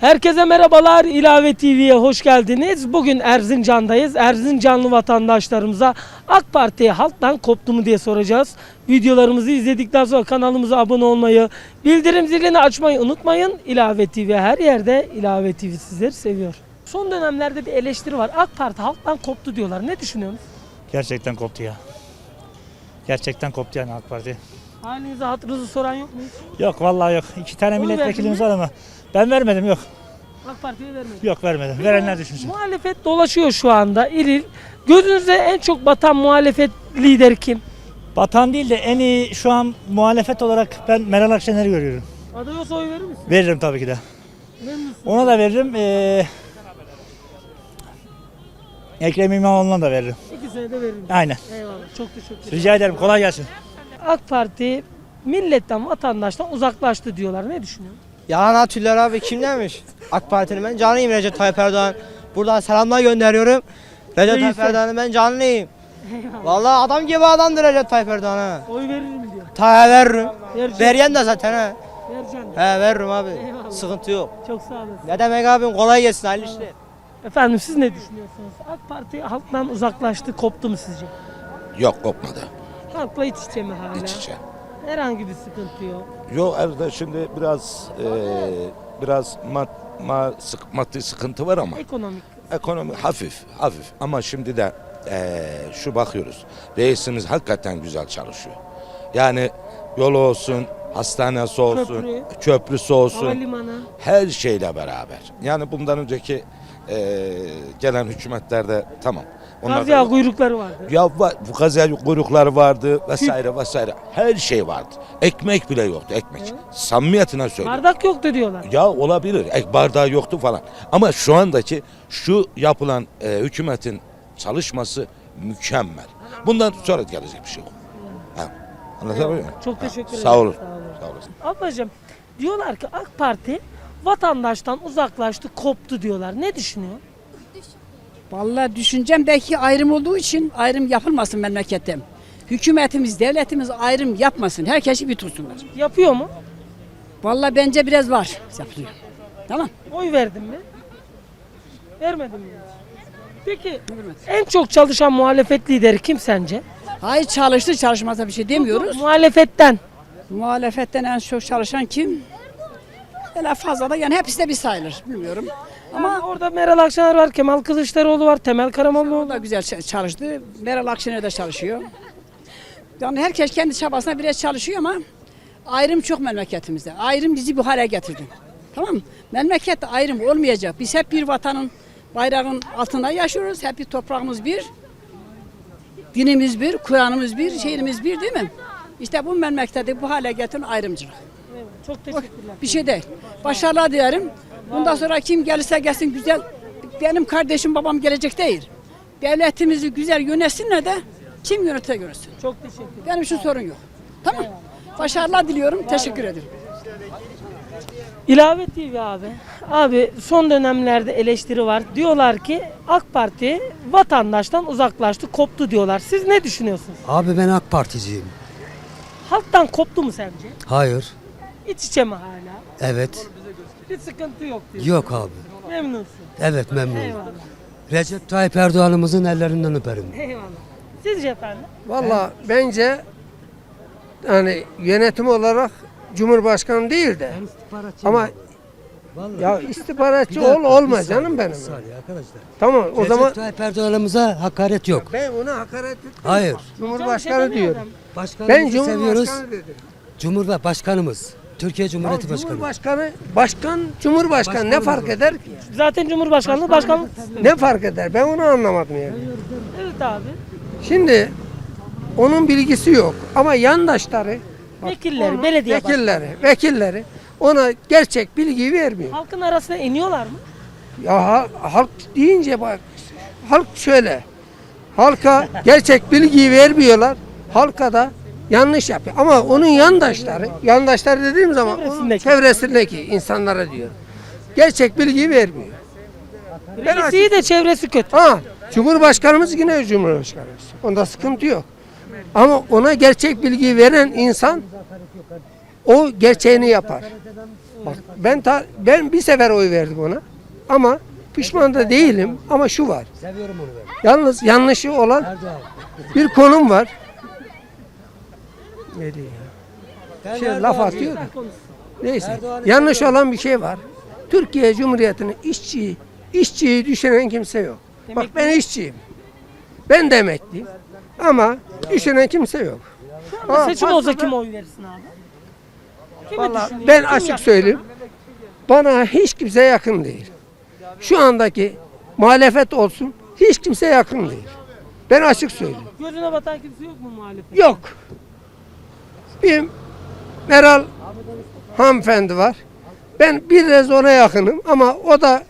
Herkese merhabalar. İlave TV'ye hoş geldiniz. Bugün Erzincan'dayız. Erzincanlı vatandaşlarımıza AK Parti halktan koptu mu diye soracağız. Videolarımızı izledikten sonra kanalımıza abone olmayı, bildirim zilini açmayı unutmayın. İlave TV her yerde. İlave TV sizleri seviyor. Son dönemlerde bir eleştiri var. AK Parti halktan koptu diyorlar. Ne düşünüyorsunuz? Gerçekten koptu ya. Gerçekten koptu yani AK Parti. Halinizi hatırınızı soran yok mu? Yok vallahi yok. İki tane Oy milletvekilimiz verdin var ama ben vermedim yok. AK Parti'ye vermedi. Yok vermedim. Verenler düşünsün. Muhalefet dolaşıyor şu anda. İl il. Gözünüze en çok batan muhalefet lideri kim? Batan değil de en iyi şu an muhalefet olarak ben Meral Akşener'i görüyorum. Aday olsa oy verir misin? Veririm tabii ki de. Memnunsun. Ona da veririm. Ee, Ekrem İmamoğlu'na da veririm. İkisine de veririm. Aynen. Eyvallah. Çok teşekkür ederim. Rica ederim. Kolay gelsin. AK Parti milletten, vatandaştan uzaklaştı diyorlar. Ne düşünüyorsun? Yalan atıyorlar abi kim demiş? AK Parti'nin ben canlıyım Recep Tayyip Erdoğan. Buradan selamlar gönderiyorum. Recep Reis'e. Tayyip Erdoğan'ın ben canlıyım. Vallahi adam gibi adamdır Recep Tayyip Erdoğan ha. Oy veririm diyor. Ta veririm. Vereceğim. Veriyen de zaten ha. Vereceğim. He veririm abi. Eyvallah. Sıkıntı yok. Çok sağ olasın. Ne demek abim kolay gelsin hayırlı işler. Efendim siz ne düşünüyorsunuz? AK Parti halktan uzaklaştı, koptu mu sizce? Yok kopmadı. Halkla iç içe mi hala? İç içe. Herhangi bir sıkıntı yok. Yok evde şimdi biraz eee, biraz mad, ma, sık, maddi sıkıntı var ama Ekonomik. ekonomi hafif hafif ama şimdi de eee, şu bakıyoruz. Reisimiz hakikaten güzel çalışıyor. Yani yolu olsun, hastanesi olsun, Köprü. köprüsü olsun, Havalimanı. her şeyle beraber. Yani bundan önceki eee, gelen hükümetlerde tamam. Onlar Gaz yağı kuyrukları vardı. Ya bu gazel kuyrukları vardı vesaire vesaire. Her şey vardı. Ekmek bile yoktu ekmek. Samimiyetine söylüyorum. Bardak yoktu diyorlar. Ya olabilir. Ek bardağı yoktu falan. Ama şu andaki şu yapılan e, hükümetin çalışması mükemmel. Bundan sonra gelecek bir şey yok. Ha. Anlatabiliyor muyum? Çok teşekkür ederim. Sağ olun. Sağ olun. Sağ olasın. Ablacığım diyorlar ki AK Parti vatandaştan uzaklaştı, koptu diyorlar. Ne düşünüyor? Vallahi düşüncem belki ayrım olduğu için ayrım yapılmasın memlekette. Hükümetimiz, devletimiz ayrım yapmasın. Herkesi bir tutsunlar. Yapıyor mu? Vallahi bence biraz var yapılıyor. Tamam. Oy verdin mi? Vermedin mi? Peki en çok çalışan muhalefet lideri kim sence? Hayır çalıştı çalışmasa bir şey demiyoruz. Muhalefetten. Muhalefetten en çok çalışan kim? Öyle fazla da yani hepsi de bir sayılır bilmiyorum. Ama Ama orada Meral Akşener var, Kemal Kılıçdaroğlu var, Temel Karamollaoğlu da güzel çalıştı. Meral Akşener de çalışıyor. Yani herkes kendi çabasına biraz çalışıyor ama ayrım çok memleketimizde. Ayrım bizi bu hale getirdi. Tamam mı? Memlekette ayrım olmayacak. Biz hep bir vatanın bayrağın altında yaşıyoruz. Hep bir toprağımız bir. Dinimiz bir, Kur'an'ımız bir, şehrimiz bir değil mi? İşte bu memlekette bu hale getiren ayrımcılık. Çok teşekkürler. Bir şey değil. Başarılar dilerim. Bundan sonra kim gelirse gelsin güzel. Benim kardeşim babam gelecek değil. Devletimizi güzel yönetsinler de kim yönete görsün. Çok teşekkür ederim. Benim için sorun yok. Tamam. Başarılar diliyorum. Teşekkür ederim. İlave TV abi. Abi son dönemlerde eleştiri var. Diyorlar ki AK Parti vatandaştan uzaklaştı, koptu diyorlar. Siz ne düşünüyorsunuz? Abi ben AK Particiyim. Halktan koptu mu sence? Hayır. İç içe mi hala? Evet. Bir sıkıntı yok diyor. Yok abi. Memnunsun. Evet memnunum. Eyvallah. Recep Tayyip Erdoğan'ımızın ellerinden öperim. Eyvallah. Sizce efendim? Valla bence hani yönetim olarak Cumhurbaşkanı değil de ama ya istihbaratçı ol olma canım benim. arkadaşlar. Tamam o Recep zaman Tayyip Erdoğan'ımıza hakaret yok. ben ona hakaret ettim. Hayır. Cumhurbaşkanı diyorum. Başkanımızı Ben seviyoruz. Cumhurbaşkanı dedim. Cumhurbaşkanımız. Türkiye Ya Cumhuriyeti Başkanı. Cumhurbaşkanı, başkan, Cumhurbaşkanı ne fark eder ki? Zaten Cumhurbaşkanlığı başkanlık. Ne fark eder? Ben onu anlamadım yani. Evet abi. Şimdi onun bilgisi yok ama yandaşları, Vekilleri, belediye başkanı. vekilleri, vekilleri ona gerçek bilgiyi vermiyor. Halkın arasına iniyorlar mı? Ya ha- halk deyince bak halk şöyle. Halka gerçek bilgiyi vermiyorlar. Halka da yanlış yapıyor. Ama onun yandaşları, yandaşlar dediğim zaman Çevresindeki. çevresindeki insanlara diyor. Gerçek bilgiyi vermiyor. Reisi iyi de çevresi kötü. Ha, Cumhurbaşkanımız yine Cumhurbaşkanımız. Onda sıkıntı yok. Ama ona gerçek bilgiyi veren insan o gerçeğini yapar. Bak ben ta, ben bir sefer oy verdim ona. Ama pişman da değilim ama şu var. Seviyorum onu ben. Yalnız yanlışı olan bir konum var. Ne Şey, laf atıyor da. Neyse. Yanlış olan bir şey var. Türkiye Cumhuriyeti'nin işçiyi, işçiyi düşünen kimse yok. Bak ben işçiyim. Ben de emekliyim. Ama düşünen kimse yok. Ha, Seçim fazla olsa da- kim oy verirsin abi? Kimi Vallahi düşünüyorsun? ben Kim açık söyleyeyim. Bana hiç kimse yakın değil. Şu andaki muhalefet olsun hiç kimse yakın değil. Ben açık söyleyeyim. Gözüne batan kimse yok mu muhalefet? Yok. Bir Meral hanımefendi var. Ben biraz ona yakınım ama o da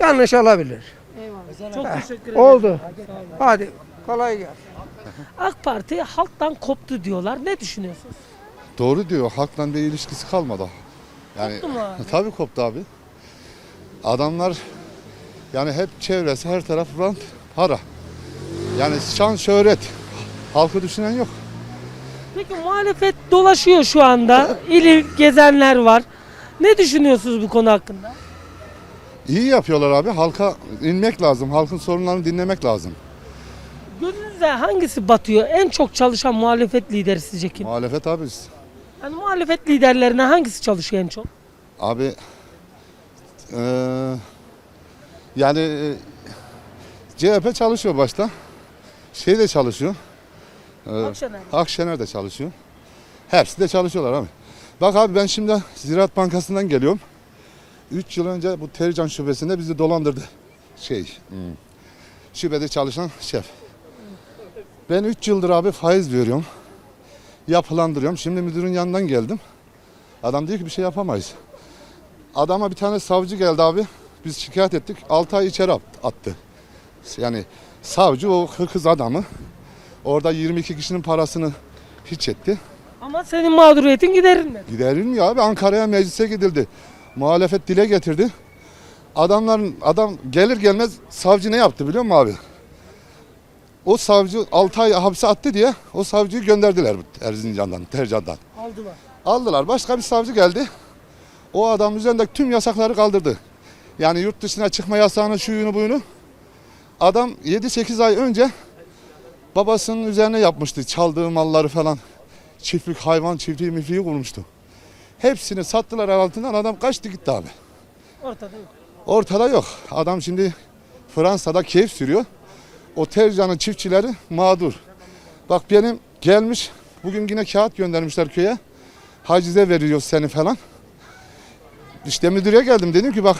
yanlış olabilir. Çok teşekkür ederim. Oldu. Hadi kolay gelsin. AK Parti halktan koptu diyorlar. Ne düşünüyorsunuz? Doğru diyor. Halkla bir ilişkisi kalmadı. Yani Koptu mu abi? tabii koptu abi. Adamlar yani hep çevresi her taraf rant, para. Yani şan şöhret. Halkı düşünen yok. Peki muhalefet dolaşıyor şu anda. İl il gezenler var. Ne düşünüyorsunuz bu konu hakkında? İyi yapıyorlar abi. Halka inmek lazım. Halkın sorunlarını dinlemek lazım. Gönlünüze hangisi batıyor? En çok çalışan muhalefet lideri sizce kim? Muhalefet abi. Yani muhalefet liderlerine hangisi çalışıyor en çok? Abi eee, yani e, CHP çalışıyor başta. Şey de çalışıyor. Eee, Akşener. Akşener de çalışıyor. Hepsi de çalışıyorlar abi. Bak abi ben şimdi Ziraat Bankası'ndan geliyorum. 3 yıl önce bu Tercan şubesinde bizi dolandırdı. Şey, hmm, şubede çalışan şef. Ben 3 yıldır abi faiz veriyorum. Yapılandırıyorum. Şimdi müdürün yanından geldim. Adam diyor ki bir şey yapamayız. Adama bir tane savcı geldi abi. Biz şikayet ettik. 6 ay içeri at- attı. Yani savcı o hırkız adamı Orada 22 kişinin parasını hiç etti. Ama senin mağduriyetin giderilmedi. Giderilmiyor abi. Ankara'ya meclise gidildi. Muhalefet dile getirdi. Adamların adam gelir gelmez savcı ne yaptı biliyor musun abi? O savcı 6 ay hapse attı diye o savcıyı gönderdiler Erzincan'dan, Tercan'dan. Aldılar. Aldılar. Başka bir savcı geldi. O adam üzerindeki tüm yasakları kaldırdı. Yani yurt dışına çıkma yasağını, şuyunu buyunu. Adam 7-8 ay önce babasının üzerine yapmıştı. Çaldığı malları falan. Çiftlik, hayvan çiftliği mifliği kurmuştu. Hepsini sattılar el altından adam kaçtı gitti abi. Ortada yok. Ortada yok. Adam şimdi Fransa'da keyif sürüyor. O Tercan'ın çiftçileri mağdur. Bak benim gelmiş bugün yine kağıt göndermişler köye. Hacize veriyoruz seni falan. İşte müdüre geldim dedim ki bak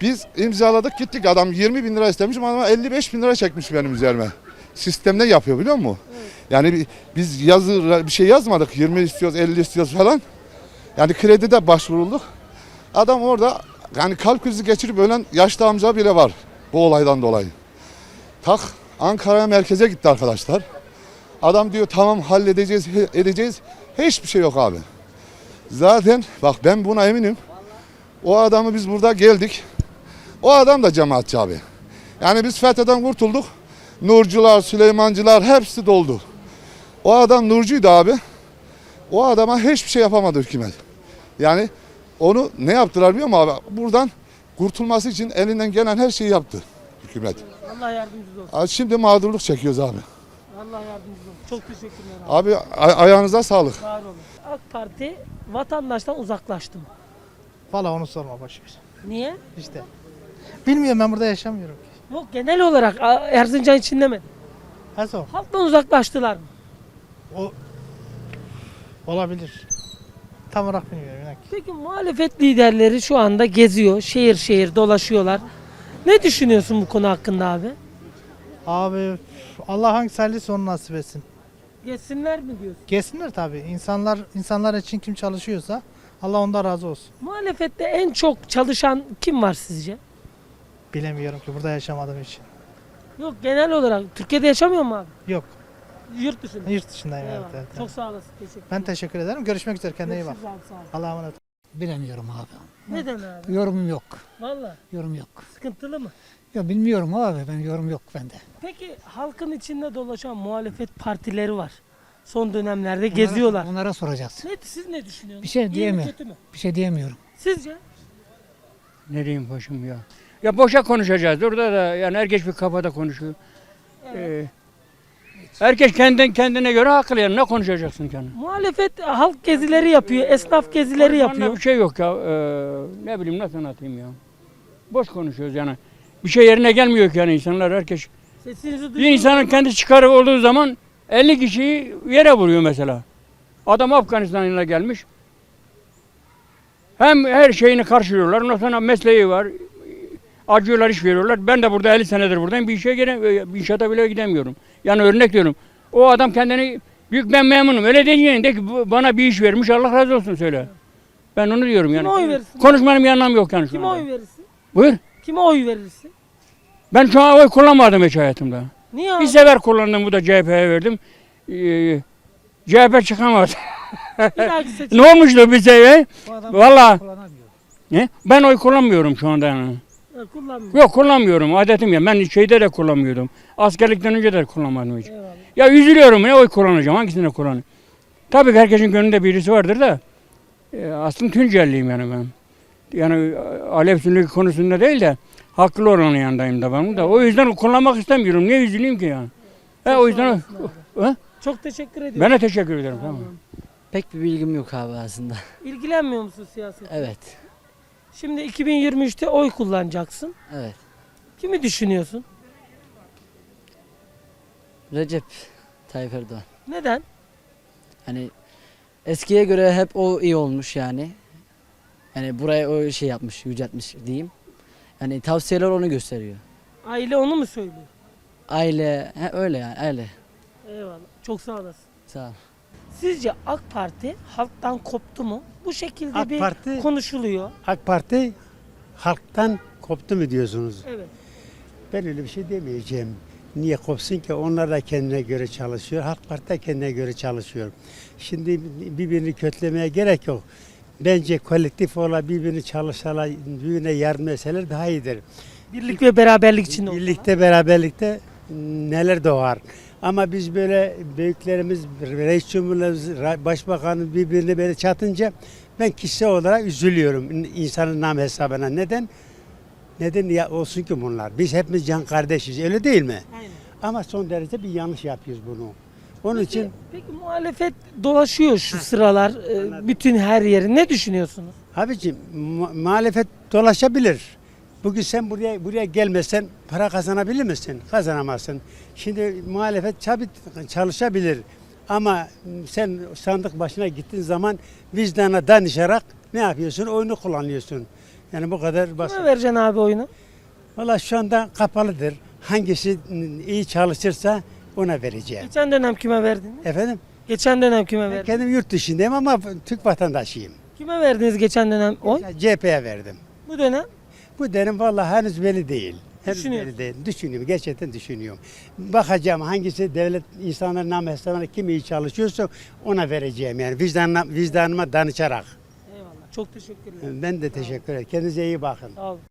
biz imzaladık gittik adam 20 bin lira istemiş ama 55 bin lira çekmiş benim üzerime. Sistemde yapıyor biliyor musun? Yani bi- biz yazı bir şey yazmadık 20 istiyoruz 50 istiyoruz falan. Yani kredide başvurulduk. Adam orada yani kalp krizi geçirip ölen yaşlı amca bile var bu olaydan dolayı. Tak Ankara'ya merkeze gitti arkadaşlar. Adam diyor tamam halledeceğiz edeceğiz. Hiçbir şey yok abi. Zaten bak ben buna eminim. O adamı biz burada geldik. O adam da cemaatçi abi. Yani biz FETÖ'den kurtulduk. Nurcular, Süleymancılar hepsi doldu. O adam Nurcuydu abi. O adama hiçbir şey yapamadı hükümet. Yani onu ne yaptılar biliyor musun abi? Buradan kurtulması için elinden gelen her şeyi yaptı hükümet. Allah yardımcınız olsun. Şimdi mağdurluk çekiyoruz abi. Allah yardımcınız olsun. Çok teşekkürler abi. Abi a- ayağınıza sağlık. Var olun. AK Parti vatandaştan uzaklaştı mı? Valla onu sorma boş ver. Niye? İşte. Bilmiyorum ben burada yaşamıyorum. Yok genel olarak a- Erzincan için demedim. Ha sor. Halktan uzaklaştılar mı? O olabilir. Tam olarak bilmiyorum. inan ki. Peki muhalefet liderleri şu anda geziyor, şehir şehir dolaşıyorlar. Ne düşünüyorsun bu konu hakkında abi? Abi Allah hangisi hayırlısı onu nasip etsin. Geçsinler mi diyorsun? Gelsinler tabii. İnsanlar insanlar için kim çalışıyorsa Allah ondan razı olsun. Muhalefette en çok çalışan kim var sizce? Bilemiyorum ki burada yaşamadığım için. Yok genel olarak Türkiye'de yaşamıyor mu abi? Yok. Yurt dışında. Yurt dışındayım evet. Eyvallah. evet, Çok evet. sağ olasın. Teşekkür Ben teşekkür ederim. Görüşmek üzere. Kendine iyi bak. Görüşürüz abi, sağ ol. Allah'a emanet. Bilemiyorum abi. Neden abi? Yorum yok. Valla Yorum yok. sıkıntılı mı? Ya bilmiyorum abi ben yorum yok bende. Peki halkın içinde dolaşan muhalefet partileri var. Son dönemlerde geziyorlar. Onlara, soracaksın. Ne, siz ne düşünüyorsunuz? Bir şey İyi mi, diyemiyorum. kötü mü? Bir şey diyemiyorum. Sizce? Ne diyeyim başım ya. Ya boşa konuşacağız. Orada da yani herkes bir kafada konuşuyor. Ee, herkes kendin kendine göre haklı yani ne konuşacaksın kendin? Muhalefet halk gezileri yapıyor, esnaf gezileri yapıyor. Bir şey yok ya. Ee, ne bileyim nasıl anlatayım ya. Boş konuşuyoruz yani. Bir şey yerine gelmiyor ki yani insanlar herkes. Sesinizi Bir duyuyor. insanın kendi çıkarı olduğu zaman 50 kişiyi yere vuruyor mesela. Adam Afganistan'ına gelmiş. Hem her şeyini karşılıyorlar. Ondan sonra mesleği var. Acıyorlar, iş veriyorlar. Ben de burada 50 senedir buradayım. Bir işe gire, bir inşaata bile gidemiyorum. Yani örnek diyorum. O adam kendini büyük ben memnunum. Öyle diyeceksin de ki bana bir iş vermiş. Allah razı olsun söyle. Ben onu diyorum yani. Kime oy verirsin? Konuşmanın bir anlamı yok yani şu Kime anda. oy verirsin? Buyur. Kime oy verirsin? Ben şu an oy kullanmadım hiç hayatımda. Niye abi? Bir sefer kullandım bu da CHP'ye verdim. Ee, CHP çıkamadı. Bir dahaki seçim. ne olmuştu adam Valla. Ne? Ben oy kullanmıyorum şu anda yani. Ha, Kullanmıyor. Yok kullanmıyorum. Adetim ya. Ben şeyde de kullanmıyordum. Askerlikten önce de kullanmadım hiç. Eyvallah. Ya üzülüyorum ne oy kullanacağım. Hangisini kullanayım? Tabii ki herkesin gönlünde birisi vardır da. E, aslında Tuncelliyim yani ben. Yani e, Alev Sünni konusunda değil de haklı olanın yanındayım da ben da. O yüzden kullanmak istemiyorum. Niye üzüleyim ki yani? He, o yüzden Ha? Çok teşekkür ediyorum. ben de teşekkür ederim. Tamam. Pek bir bilgim yok abi aslında. İlgilenmiyor musun siyasetle? Evet. Şimdi 2023'te oy kullanacaksın. Evet. Kimi düşünüyorsun? Recep Tayyip Erdoğan. Neden? Hani eskiye göre hep o iyi olmuş yani. Yani buraya o şey yapmış, yüceltmiş diyeyim. Yani tavsiyeler onu gösteriyor. Aile onu mu söylüyor? Aile, he, öyle yani aile. Eyvallah. Çok sağ olasın. Sağ ol. Sizce AK Parti halktan koptu mu? Bu şekilde AK bir Parti- konuşuluyor. AK Parti halktan koptu mu diyorsunuz? Evet. Ben öyle bir şey demeyeceğim. Niye kopsun ki? Onlar da kendine göre çalışıyor. Halk Parti de kendine göre çalışıyor. Şimdi birbirini kötülemeye gerek yok. Bence kolektif olarak birbirini çalışsalar, birbirine yardım etseler daha iyidir. Birlik ve beraberlik içinde. Birlikte, beraberlikte neler doğar. Ama biz böyle büyüklerimiz, reis cumhurlarımız, başbakanımız birbirine böyle çatınca ben kişisel olarak üzülüyorum in- insanın nam hesabına. Neden? Neden ya olsun ki bunlar? Biz hepimiz can kardeşiz. Öyle değil mi? Aynen. Ama son derece bir yanlış yapıyoruz bunu. Onun Peki, için peki muhalefet dolaşıyor şu sıralar e, bütün her yeri. Ne düşünüyorsunuz? abicim mu- muhalefet dolaşabilir. Bugün sen buraya buraya gelmesen para kazanabilir misin? Kazanamazsın. Şimdi muhalefet tabii çalışabilir. Ama sen sandık başına gittiğin zaman vicdana danışarak ne yapıyorsun? Oyunu kullanıyorsun. Yani bu kadar basit. Kime vereceksin abi oyunu? Valla şu anda kapalıdır. Hangisi iyi çalışırsa ona vereceğim. Geçen dönem kime verdiniz? Efendim? Geçen dönem kime Ben verdiniz? kendim yurt dışındayım ama Türk vatandaşıyım. Kime verdiniz geçen dönem oy? CHP'ye verdim. Bu dönem? Bu derim vallahi henüz belli değil. Henüz Düşünüyorsun. belli değil. Düşünüyorum. Gerçekten düşünüyorum. Bakacağım hangisi devlet insanların nam hesabına kim iyi çalışıyorsa ona vereceğim. Yani vicdanına, vicdanıma danışarak. Eyvallah. Çok teşekkür ederim. Ben de teşekkür ederim. Kendinize iyi bakın. Sağ olun.